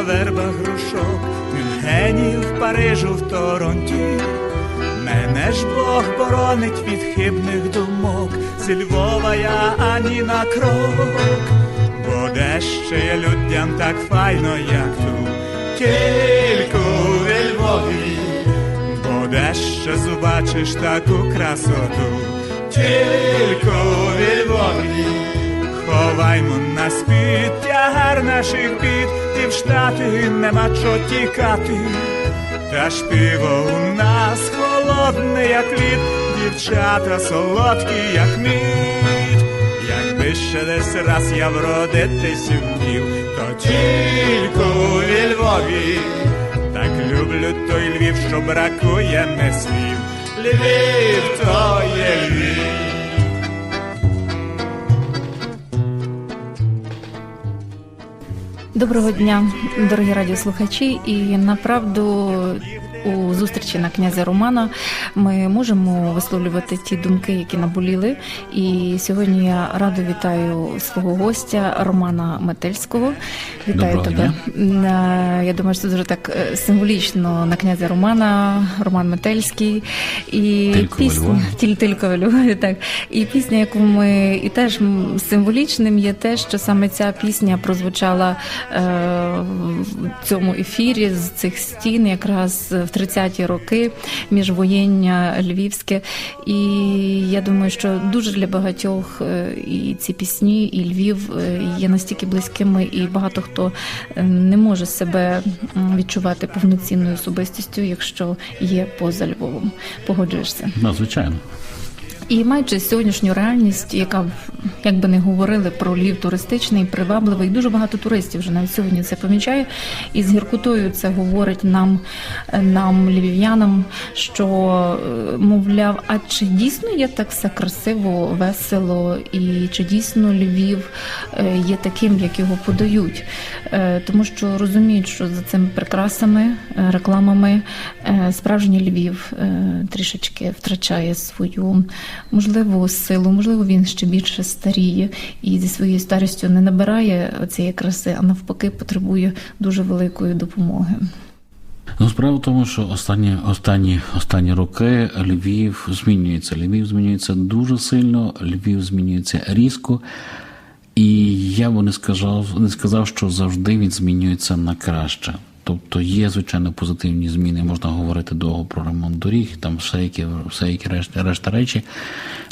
На вербах грушок, Мюнхенів, Парижу, в Торонті. Мене ж Бог боронить від хибних думок, зі Львова я ані на крок, бо де ще людям так файно, як тут, тільки у Львові, бо де ще зубачиш таку красоту, тільки у Львові. Ховаймо на спід тягар наших бід, і в штати нема чо тікати. Та ж пиво у нас холодне, як лід, дівчата солодкі, як мідь. Якби ще десь раз я вродитись вмів, то тільки у Львові. Так люблю той Львів, що бракує не слів. Львів то є Львів. Доброго дня, дорогі радіослухачі, і направду у зустрічі на князя Романа ми можемо висловлювати ті думки, які наболіли. І сьогодні я радо вітаю свого гостя Романа Метельського. Вітаю Доброго тебе. Е, Я думаю, що це дуже так е, символічно на князя Романа, Роман Метельський і Тільки у Львові. Тіль тільки у так. І пісня, яку ми і теж символічним є те, що саме ця пісня прозвучала в цьому ефірі з цих стін, якраз в 30-ті роки міжвоєння львівське. І я думаю, що дуже для багатьох е, і ці пісні, і Львів е, є настільки близькими, і багато хто е, не може себе відчувати повноцінною особистістю, якщо є поза Львовом. Погоджуєшся? Ну, звичайно. І маючи сьогоднішню реальність, яка як би не говорили про Львів туристичний, привабливий, дуже багато туристів вже навіть сьогодні це помічає. І з гіркотою це говорить нам, нам, львів'янам, що е, мовляв, а чи дійсно є так все красиво, весело, і чи дійсно Львів е, є таким, як його подають? Е, Тому що розуміють, що за цими прикрасами, рекламами справжній Львів трішечки втрачає свою можливо силу, можливо, він ще більше старіє і зі своєю старістю не набирає цієї краси, а навпаки потребує дуже великої допомоги. Ну, справа в тому, що останні, останні, останні роки Львів змінюється. Львів змінюється дуже сильно, Львів змінюється різко. І я би не сказав, не сказав, що завжди він змінюється на краще. Тобто є, звичайно, позитивні зміни, можна говорити довго про ремонт доріг, там все які, все які решта, решта речі.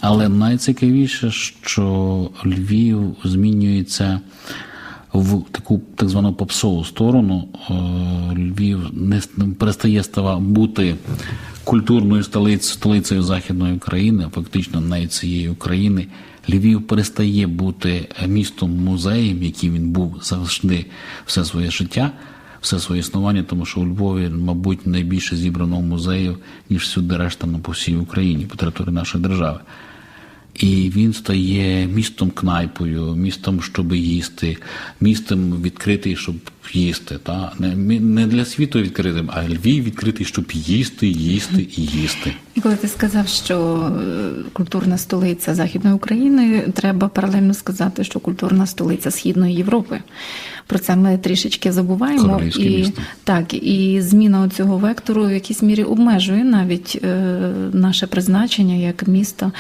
Але найцікавіше, що Львів змінюється в таку так звану попсову сторону. Е, Львів не перестає става бути культурною столицею, столицею Західної України, а фактично навіть цієї України. Львів перестає бути містом музеєм, яким він був завжди все своє життя, все своє існування, тому що у Львові, мабуть, найбільше зібрано музеїв, ніж всюди решта на по всій Україні, по території нашої держави. І він стає містом кнайпою, містом, щоб їсти, містом відкритий, щоб їсти. Та? Не, мі- не для світу відкритим, а Львів відкритий, щоб їсти, їсти і їсти. І коли ти сказав, що е, культурна столиця Західної України, треба паралельно сказати, що культурна столиця Східної Європи. Про це ми трішечки забуваємо. І місто. так, і зміна цього вектору в якійсь мірі обмежує навіть е, наше призначення як міста,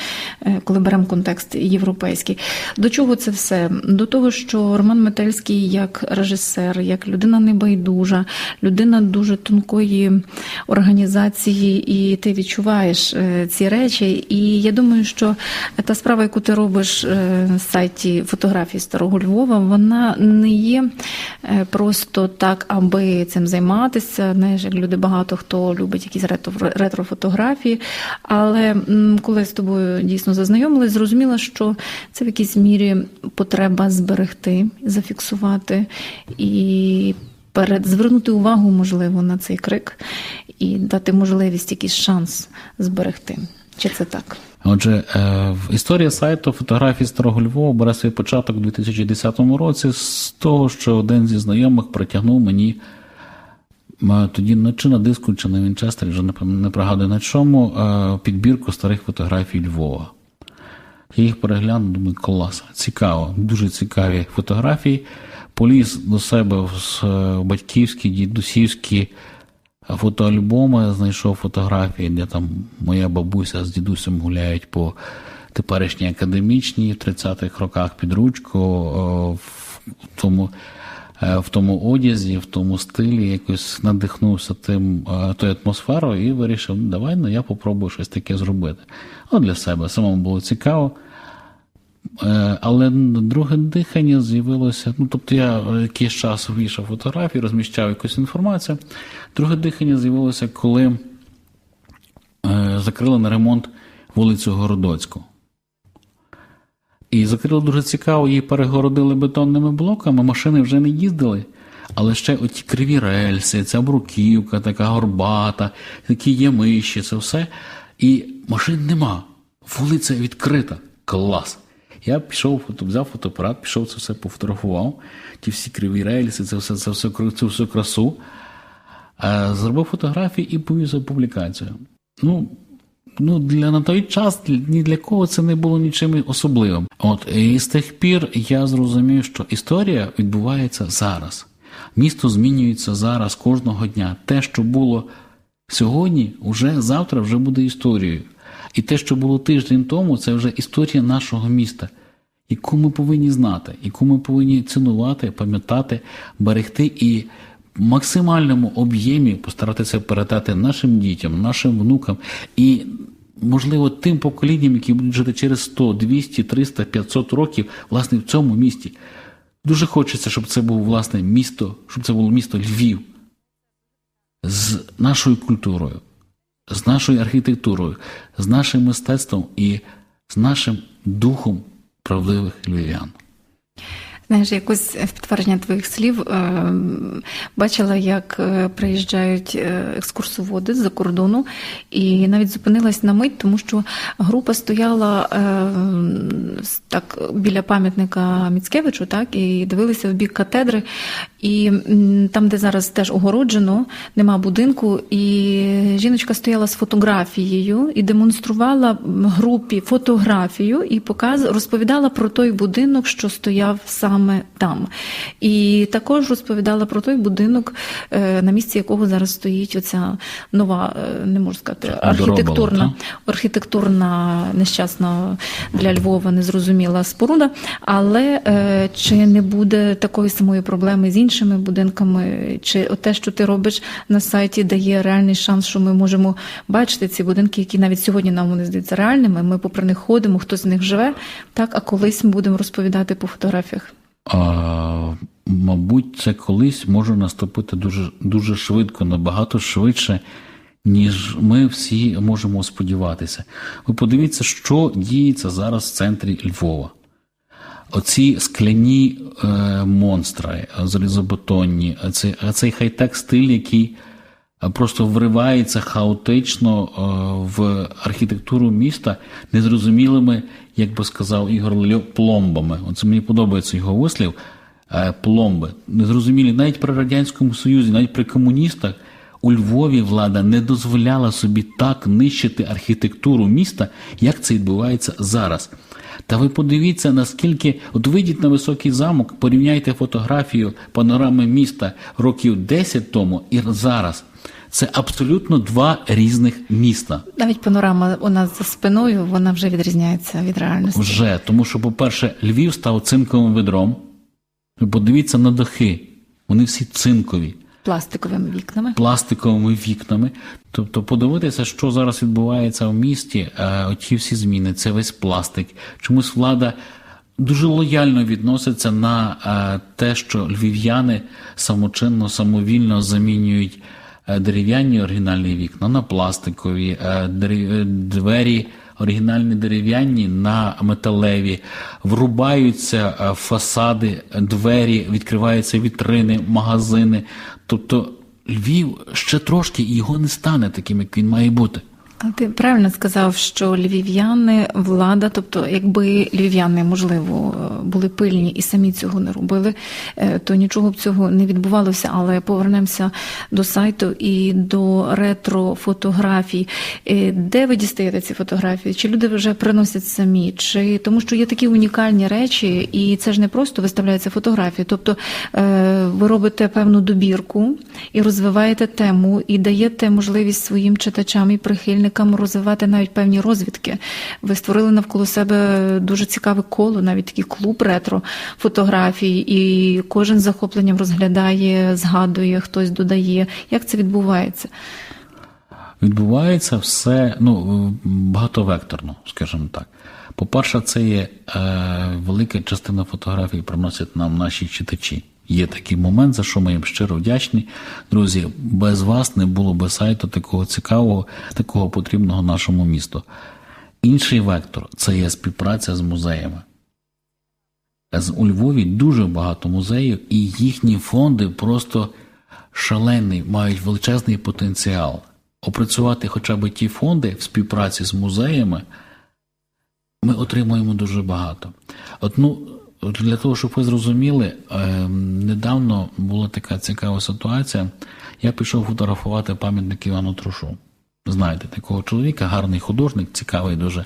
е, коли беремо контекст європейський. До чого це все? До того, що Роман Метельський як режисер, як людина небайдужа, людина дуже тонкої організації, і ти відчуваєш е, ці речі. І я думаю, що та справа, яку ти робиш е, на сайті фотографії Старого Львова, вона не є е, просто так, аби цим займатися. Знаєш, як люди багато хто любить якісь ретро- ретрофотографії. Але коли з тобою дійсно зазнайомилась, зрозуміла, що це в якійсь мірі потреба зберегти, зафіксувати. І і перед звернути увагу, можливо, на цей крик і дати можливість якийсь шанс зберегти. Чи це так? Отже, е, історія сайту фотографій Старого Львова бере свій початок у 2010 році з того, що один зі знайомих притягнув мені тоді на- чи на диску, чи на Вінчестері, вже не, не пригадую на чому, е, підбірку старих фотографій Львова. Я їх переглянув, думаю, клас, цікаво, дуже цікаві фотографії. Поліз до себе в е, батьківські, дідусівські фотоальбоми, знайшов фотографії, де там моя бабуся з дідусем гуляють по теперішній академічній в 30-х роках під ручку, в тому, е, в тому одязі, в тому стилі, якось надихнувся тим е, тою атмосферою і вирішив, ну, давай ну, я попробую щось таке зробити. От для себе самому було цікаво. Е, Але друге дихання з'явилося. Ну, тобто я е, якийсь час вішав фотографії, розміщав якусь інформацію. Друге дихання з'явилося, коли е, закрили на ремонт вулицю Городоцьку. І закрили дуже цікаво, її перегородили бетонними блоками, машини вже не їздили. Але ще оті криві рельси, ця бруківка, така горбата, такі ямищі, це все. І машин нема. Вулиця відкрита. Клас. Я пішов, взяв фотоапарат, пішов це все пофотографував. Ті всі криві рельси, це все, це все, цю всю красу. Е, Зробив фотографії і повісив публікацію. Ну, ну, для на той час ні для кого це не було нічим особливим. От і з тих пір я зрозумів, що історія відбувається зараз. Місто змінюється зараз кожного дня. Те, що було сьогодні, уже завтра вже буде історією. І те, що було тиждень тому, це вже історія нашого міста, яку ми повинні знати, яку ми повинні цінувати, пам'ятати, берегти і в максимальному об'ємі постаратися передати нашим дітям, нашим внукам і, можливо, тим поколінням, які будуть жити через 100, 200, 300, 500 років, власне, в цьому місті. Дуже хочеться, щоб це було власне місто, щоб це було місто Львів з нашою культурою, з нашою архітектурою, з нашим мистецтвом і з нашим духом правдивих львів'ян. Знаєш, якось в підтвердження твоїх слів е, бачила, як е, приїжджають е, екскурсоводи з-за кордону, і навіть зупинилась на мить, тому що група стояла так біля пам'ятника Міцкевичу, так, і дивилися в бік катедри. І там, де зараз теж огороджено, нема будинку, і жіночка стояла з фотографією і демонструвала групі фотографію і показ розповідала про той будинок, що стояв саме там. І також розповідала про той будинок, е, на місці якого зараз стоїть оця нова, е, не можу сказати, архітектурна, архітектурна нещасна для Львова незрозуміла споруда. Але е, чи не буде такої самої проблеми з іншими будинками? Чи те, що ти робиш на сайті, дає реальний шанс, що ми можемо бачити ці будинки, які навіть сьогодні нам вони здаються реальними. Ми попри них ходимо, хтось з них живе, так а колись ми будемо розповідати по фотографіях. А, мабуть, це колись може наступити дуже, дуже швидко, набагато швидше, ніж ми всі можемо сподіватися. Ви подивіться, що діється зараз в центрі Львова. Оці скляні е, монстри, залізобетонні, оцей, оцей хай-тек стиль, який е, просто вривається хаотично е, в архітектуру міста незрозумілими, як би сказав Ігор Льо, пломбами. Оце мені подобається його вислів. е, Пломби. Незрозумілі навіть при Радянському Союзі, навіть при комуністах у Львові влада не дозволяла собі так нищити архітектуру міста, як це відбувається зараз. Та ви подивіться, наскільки от вийдіть на високий замок, порівняйте фотографію панорами міста років 10 тому і зараз. Це абсолютно два різних міста. Навіть панорама у нас за спиною, вона вже відрізняється від реальності. Вже тому, що, по-перше, Львів став цинковим ведром. Подивіться на дахи. Вони всі цинкові, Пластиковими вікнами. пластиковими вікнами. Тобто, подивитися, що зараз відбувається в місті, е, оті всі зміни, це весь пластик. Чомусь влада дуже лояльно відноситься на е, те, що львів'яни самочинно, самовільно замінюють дерев'яні оригінальні вікна на пластикові, е, е, двері оригінальні дерев'яні на металеві, врубаються е, фасади, двері, відкриваються вітрини, магазини. Тобто Львів ще трошки і його не стане таким, як він має бути. Ти правильно сказав, що львів'яни, влада, тобто, якби львів'яни, можливо, були пильні і самі цього не робили, е, то нічого б цього не відбувалося. Але повернемося до сайту і до ретро-фотографій. Е, Де ви дістаєте ці фотографії? Чи люди вже приносять самі? Чи тому, що є такі унікальні речі, і це ж не просто виставляються фотографії. Тобто е, ви робите певну добірку і розвиваєте тему, і даєте можливість своїм читачам і прихильникам розвивати навіть певні розвідки. Ви створили навколо себе дуже цікаве коло, навіть такий клуб ретро фотографій, і кожен з захопленням розглядає, згадує, хтось додає. Як це відбувається? Відбувається все ну, багатовекторно, скажімо так. По-перше, це є е, велика частина фотографій, приносять нам наші читачі. Є такий момент, за що ми їм щиро вдячні. Друзі, без вас не було би сайту такого цікавого, такого потрібного нашому місту. Інший вектор це є співпраця з музеями. У Львові дуже багато музеїв, і їхні фонди просто шалений, мають величезний потенціал. Опрацювати хоча б ті фонди в співпраці з музеями, ми отримуємо дуже багато. От, ну, для того, щоб ви зрозуміли, ем, недавно була така цікава ситуація. Я пішов фотографувати пам'ятник Івану Трушу. Знаєте, такого чоловіка, гарний художник, цікавий дуже.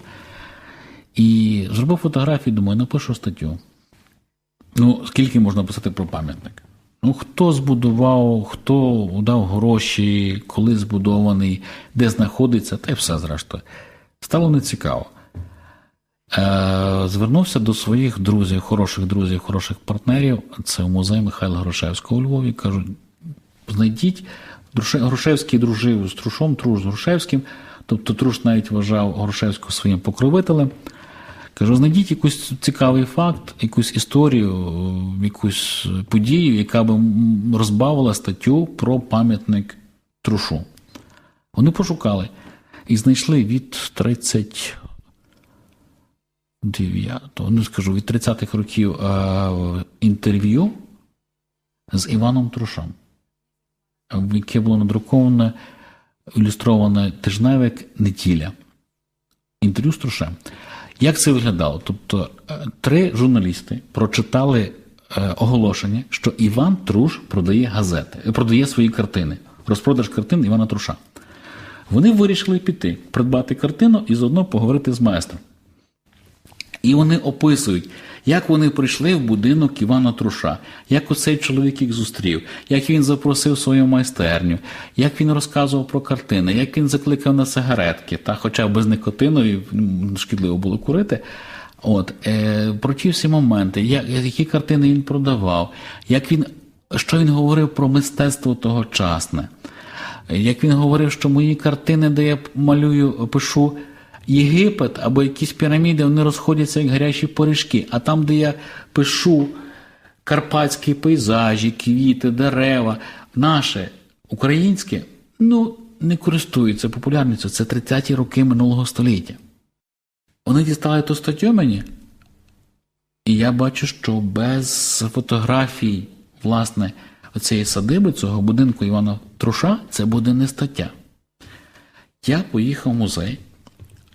І зробив фотографії, думаю, напишу статтю. Ну, скільки можна писати про пам'ятник? Ну, хто збудував, хто дав гроші, коли збудований, де знаходиться, та й все зрештою. Стало нецікаво. Е, звернувся до своїх друзів, хороших друзів, хороших партнерів. Це музей Михайла Грушевського у Львові. Кажуть, знайдіть Грушевський дружив з Трушом, Труш з Грушевським. Тобто Труш навіть вважав Грушевського своїм покровителем. Кажу, знайдіть якийсь цікавий факт, якусь історію, якусь подію, яка би розбавила статтю про пам'ятник Трушу. Вони пошукали і знайшли від 30 9, ну скажу, від 30-х років е, інтерв'ю з Іваном Трушом, в яке було надруковане, ілюстроване тижневик Неділя. Інтерв'ю з Трушем. Як це виглядало? Тобто, е, три журналісти прочитали е, оголошення, що Іван Труш продає газети, е, продає свої картини. Розпродаж картин Івана Труша. Вони вирішили піти, придбати картину і заодно поговорити з майстром. І вони описують, як вони прийшли в будинок Івана Труша, як оцей чоловік їх зустрів, як він запросив свою майстерню, як він розказував про картини, як він закликав на сигаретки, та хоча без никотину і шкідливо було курити. От, е, про ті всі моменти, як, які картини він продавав, як він, що він говорив про мистецтво тогочасне. Як він говорив, що мої картини, де я малюю, пишу Єгипет або якісь піраміди, вони розходяться як гарячі порішки. А там, де я пишу карпатські пейзажі, квіти, дерева, наше українське, ну, не користується популярністю. Це 30-ті роки минулого століття. Вони дістали ту статтю мені, і я бачу, що без фотографій, власне, оцієї садиби, цього будинку Івана Труша, це буде не стаття. Я поїхав в музей.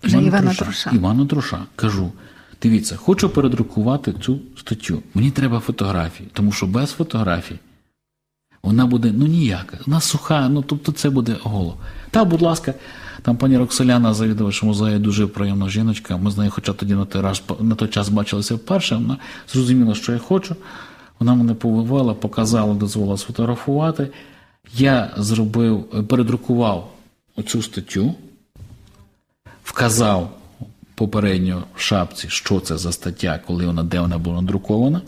Вже Івана Труша. Івана Труша. Кажу: дивіться, хочу передрукувати цю статтю. Мені треба фотографії, тому що без фотографій вона буде ну ніяка. Вона суха, ну тобто це буде голо. Та, будь ласка, там пані Роксоляна, завідувач музею, дуже приємна жіночка. Ми з нею, хоча тоді на той раз на той час бачилися вперше, вона зрозуміла, що я хочу. Вона мене повивала, показала, дозволила сфотографувати. Я зробив, передрукував оцю статтю, вказав попередньо в шапці, що це за стаття, коли вона, де вона була надрукована,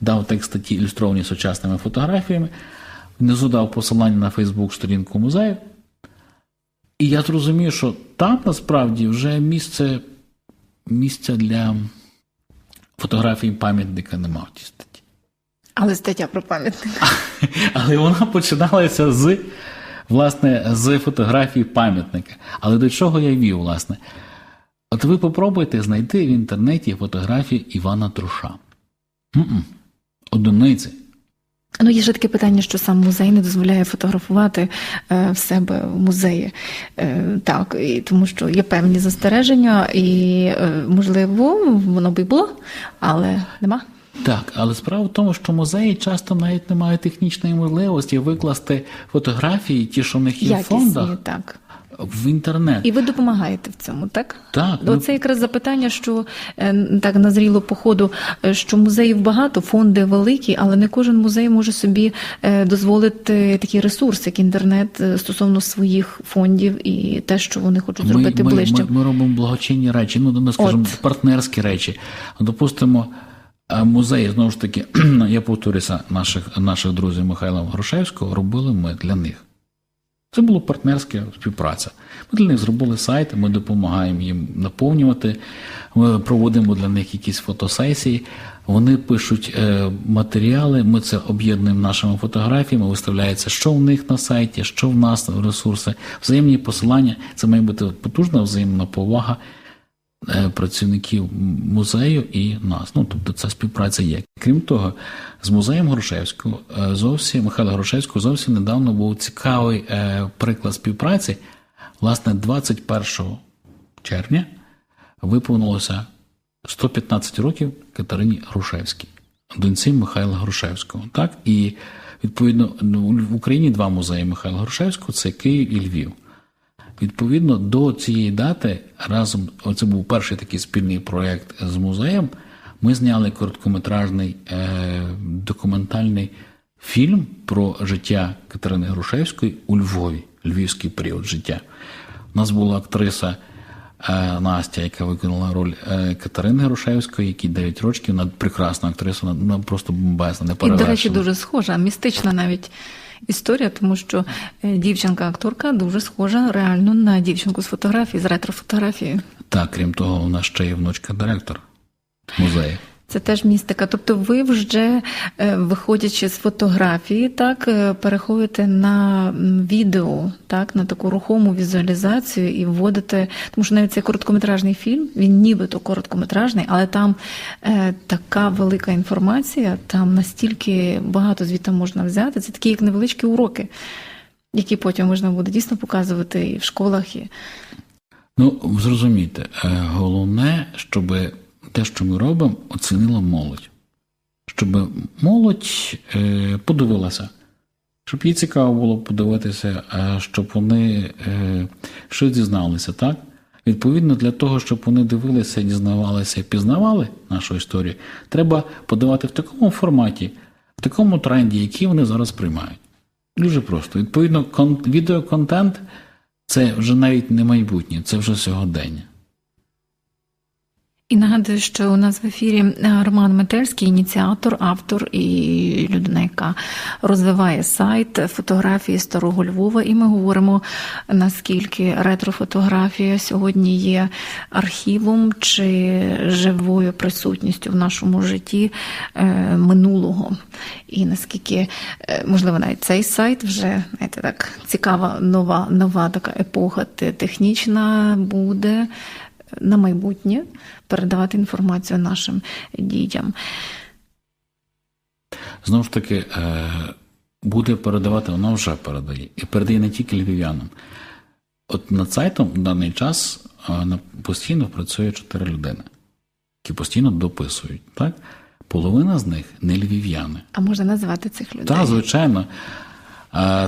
дав текст статті, ілюстровані сучасними фотографіями, внизу дав посилання на Фейсбук сторінку музею. І я зрозумів, що там насправді вже місце, місця для фотографії пам'ятника немає в тій статті. Але стаття про пам'ятник. Але вона починалася з, власне, з фотографії пам'ятника. Але до чого я вів, власне? От ви попробуйте знайти в інтернеті фотографії Івана Труша. М-м. Одиниці. Ну, є ж таке питання, що сам музей не дозволяє фотографувати е, в себе в музеї. Е, так, і тому що є певні застереження, і е, можливо, воно би й було, але нема. Так, але справа в тому, що музеї часто навіть не мають технічної можливості викласти фотографії, ті, що в них є в фондах, так. в інтернет. І ви допомагаєте в цьому, так? Так, ну- Оце якраз запитання, що е, так назріло по ходу, е, що музеїв багато, фонди великі, але не кожен музей може собі е, дозволити такий ресурс, як інтернет стосовно своїх фондів і те, що вони хочуть зробити ми, ближче. Ми, ми робимо благочинні речі, ну, ну скажімо, От. партнерські речі. Допустимо, музеї, знову ж таки, я повторюся, наших, наших друзів Михайла Грушевського робили ми для них. Це була партнерська співпраця. Ми для них зробили сайт, ми допомагаємо їм наповнювати, ми проводимо для них якісь фотосесії. Вони пишуть е, матеріали, ми це об'єднуємо нашими фотографіями, виставляється, що в них на сайті, що в нас ресурси, взаємні посилання. Це має бути потужна взаємна повага працівників музею і нас. Ну тобто ця співпраця є. Крім того, з музеєм Грушевського е, зовсім Михайла Грушевського зовсім недавно був цікавий е, приклад співпраці. Власне, 21 червня виповнилося 115 років Катерині Грушевській, доньці Михайла Грушевського. Так? І відповідно ну, в Україні два музеї Михайла Грушевського це Київ і Львів. Відповідно до цієї дати, разом це був перший такий спільний проєкт з музеєм. Ми зняли короткометражний е, документальний фільм про життя Катерини Грушевської у Львові, львівський період життя. У нас була актриса е, Настя, яка виконала роль е, Катерини Грушевської, якій 9 років, вона прекрасна актриса, вона, вона просто бомбезна, не І, до речі, дуже схожа, містична навіть історія, тому що е, дівчинка-акторка дуже схожа реально на дівчинку з фотографії, з ретро-фотографії. Так, крім того, нас ще є внучка директор музею. Це теж містика. Тобто ви вже, е, виходячи з фотографії, так, е, переходите на відео, так, на таку рухому візуалізацію і вводите, тому що навіть цей короткометражний фільм, він нібито короткометражний, але там е, така велика інформація, там настільки багато звідти можна взяти. Це такі як невеличкі уроки, які потім можна буде дійсно показувати і в школах. І... Ну, зрозумійте, е, головне, щоб те, що ми робимо, оцінила молодь. Щоб молодь е, подивилася, щоб їй цікаво було подивитися, е, щоб вони е, щось дізналися, так? Відповідно, для того, щоб вони дивилися, дізнавалися і пізнавали нашу історію, треба подавати в такому форматі, в такому тренді, який вони зараз приймають. Дуже просто. Відповідно, кон- відеоконтент це вже навіть не майбутнє, це вже сьогодення. І нагадую, що у нас в ефірі е, Роман Метельський, ініціатор, автор і людина, яка розвиває сайт фотографії Старого Львова. І ми говоримо, наскільки ретрофотографія сьогодні є архівом чи живою присутністю в нашому житті е, минулого. І наскільки, е, можливо, навіть цей сайт вже знаєте, так цікава нова, нова така епоха технічна буде на майбутнє передавати інформацію нашим дітям. Знову ж таки, е, буде передавати, вона вже передає. І передає не тільки львів'янам. От над сайтом в даний час е, постійно працює чотири людини, які постійно дописують. Так? Половина з них не львів'яни. А можна назвати цих людей? Так, звичайно.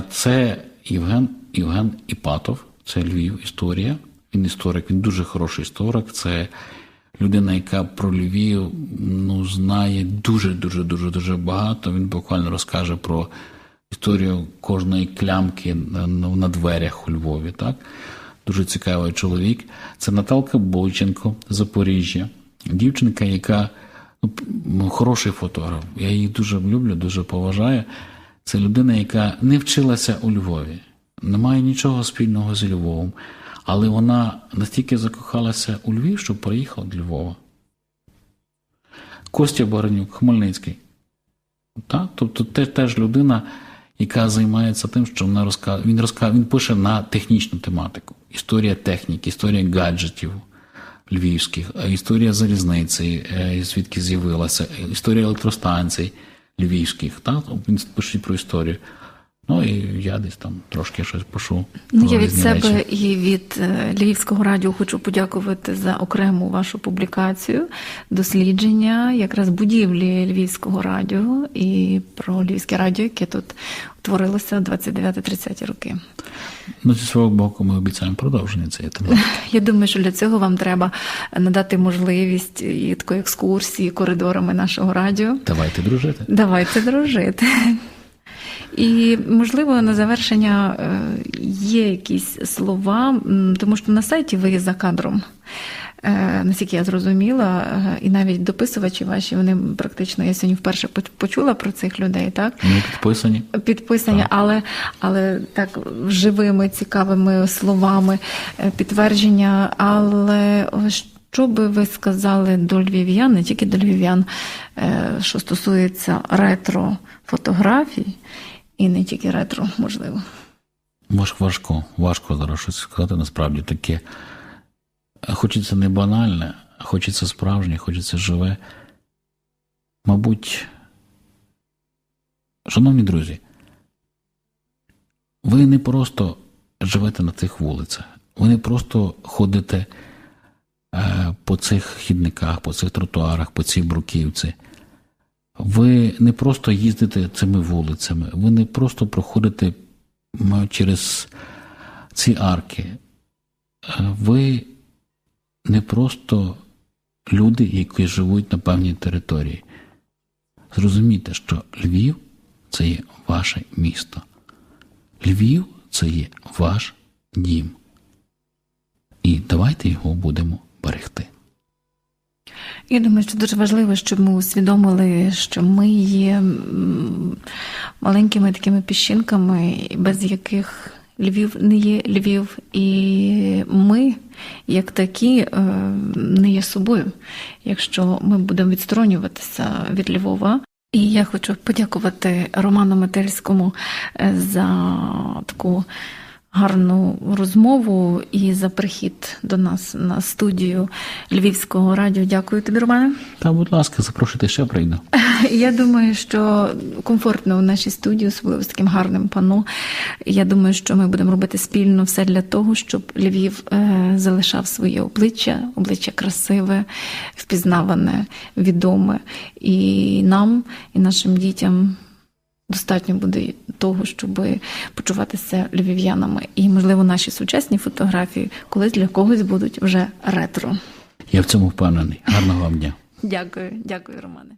Це Євген, Євген Іпатов, це Львів, історія. Він історик, він дуже хороший історик. Це людина, яка про Львів ну, знає дуже, дуже, дуже, дуже багато. Він буквально розкаже про історію кожної клямки на, дверях у Львові. Так? Дуже цікавий чоловік. Це Наталка Бойченко, Запоріжжя. Дівчинка, яка ну, ну, хороший фотограф. Я її дуже люблю, дуже поважаю. Це людина, яка не вчилася у Львові, не має нічого спільного з Львовом, але вона настільки закохалася у Львів, що приїхала до Львова. Костя Баранюк, Хмельницький. Так? Тобто те, теж людина, яка займається тим, що вона розказує. Він розказує, він пише на технічну тематику. Історія техніки, історія гаджетів, львівських, історія залізниці, е, звідки з'явилася, історія електростанцій львівських. Так? Він пишуть про історію. Ну і я десь там трошки щось пишу. Ну, я від себе речі. і від е, Львівського радіо хочу подякувати за окрему вашу публікацію, дослідження якраз будівлі Львівського радіо і про Львівське радіо, яке тут утворилося 29-30 роки. Ну, зі свого боку, ми обіцяємо продовження цієї тематики. Я думаю, що для цього вам треба надати можливість і такої екскурсії коридорами нашого радіо. Давайте дружити. Давайте дружити. І, можливо, на завершення е, є якісь слова, тому що на сайті ви за кадром. Е, Наскільки я зрозуміла, е, і навіть дописувачі ваші, вони практично я сьогодні вперше почула про цих людей, так? Ми підписані. Підписані, але, але так живими, цікавими словами, підтвердження. Але що би ви сказали до львів'ян, не тільки до львів'ян, що стосується ретро фотографій, і не тільки ретро, можливо. Важко, важко зараз щось сказати, насправді таке. Хочеться не банальне, хочеться справжнє, хочеться живе. Мабуть, шановні друзі, ви не просто живете на тих вулицях, ви не просто ходите е, по цих хідниках, по цих тротуарах, по цій бруківці. Ви не просто їздите цими вулицями, ви не просто проходите через ці арки. Ви не просто люди, які живуть на певній території. Зрозумійте, що Львів це є ваше місто. Львів це є ваш дім. І давайте його будемо берегти. Я думаю, що дуже важливо, щоб ми усвідомили, що ми є маленькими такими піщинками, без яких Львів не є Львів, і ми, як такі, е, не є собою, якщо ми будемо відсторонюватися від Львова. І я хочу подякувати Роману Метельському е, за таку гарну розмову і за прихід до нас на студію Львівського радіо. Дякую тобі, Романе. Та, будь ласка, запрошуйте ще прийду. Я думаю, що комфортно у нашій студії, особливо з таким гарним пано. Я думаю, що ми будемо робити спільно все для того, щоб Львів е, залишав своє обличчя, обличчя красиве, впізнаване, відоме. І нам, і нашим дітям. Достатньо буде того, щоб почуватися львів'янами. І, можливо, наші сучасні фотографії колись для когось будуть вже ретро. Я в цьому впевнений. Гарного вам дня. Дякую, дякую, Романе.